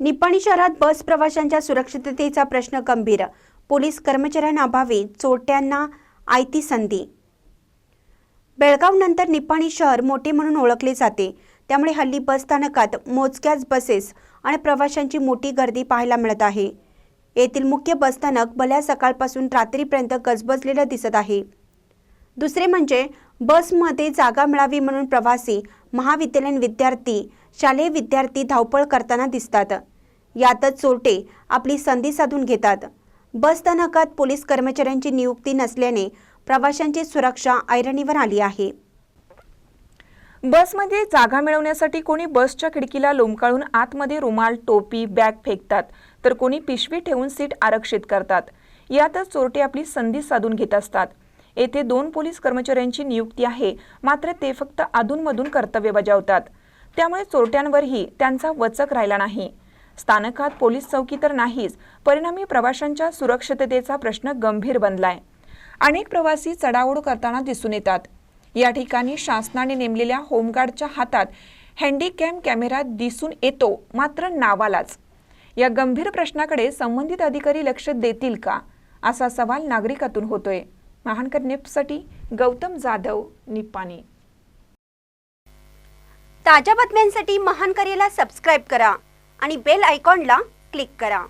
निपाणी शहरात बस प्रवाशांच्या सुरक्षिततेचा प्रश्न गंभीर. पोलीस कर्मचाऱ्यांअभावी चोरट्यांना आयती संधी. बेळगावनंतर निपाणी शहर मोठे म्हणून ओळखले जाते. त्यामुळे हल्ली बस स्थानकात मोजक्याच बसेस आणि प्रवाशांची मोठी गर्दी पाहायला मिळत आहे. येथील मुख्य बसस्थानक भल्या सकाळपासून रात्रीपर्यंत गजबजलेलं दिसत आहे. दुसरे म्हणजे बसमध्ये जागा मिळावी म्हणून प्रवासी महाविद्यालयीन विद्यार्थी शालेय विद्यार्थी धावपळ करताना दिसतात. यातच चोरटे आपली संधी साधून घेतात. बसस्थानकात पोलीस कर्मचाऱ्यांची नियुक्ती नसल्याने प्रवाशांची सुरक्षा ऐरणीवर आली आहे. बसमध्ये जागा मिळवण्यासाठी कोणी बसच्या खिडकीला लोंबकाळून आतमध्ये रुमाल टोपी बॅग फेकतात तर कोणी पिशवी ठेवून सीट आरक्षित करतात. यातच चोरटे आपली संधी साधून घेत असतात. येथे दोन पोलीस कर्मचाऱ्यांची नियुक्ती आहे. मात्र ते फक्त अधूनमधून कर्तव्य बजावतात. त्यामुळे चोरट्यांवरही त्यांचा वचक राहिला नाही. स्थानकात पोलीस चौकी तर नाहीच परिणामी प्रवाशांच्या सुरक्षिततेचा प्रश्न गंभीर बनलाय. अनेक प्रवासी चढाओढ करताना दिसून येतात. या ठिकाणी शासनाने नेमलेल्या होमगार्डच्या हातात हँडीकॅम कॅमेरा दिसून येतो मात्र नावालाच. या गंभीर प्रश्नाकडे संबंधित अधिकारी लक्ष देतील का? असा सवाल नागरिकातून होतोय. महानकर नेपसाठी गौतम जाधव निपाणी ताज्या बातम्यांसाठी महानकरेला सबस्क्राईब करा आणि बेल आयकॉनला क्लिक करा.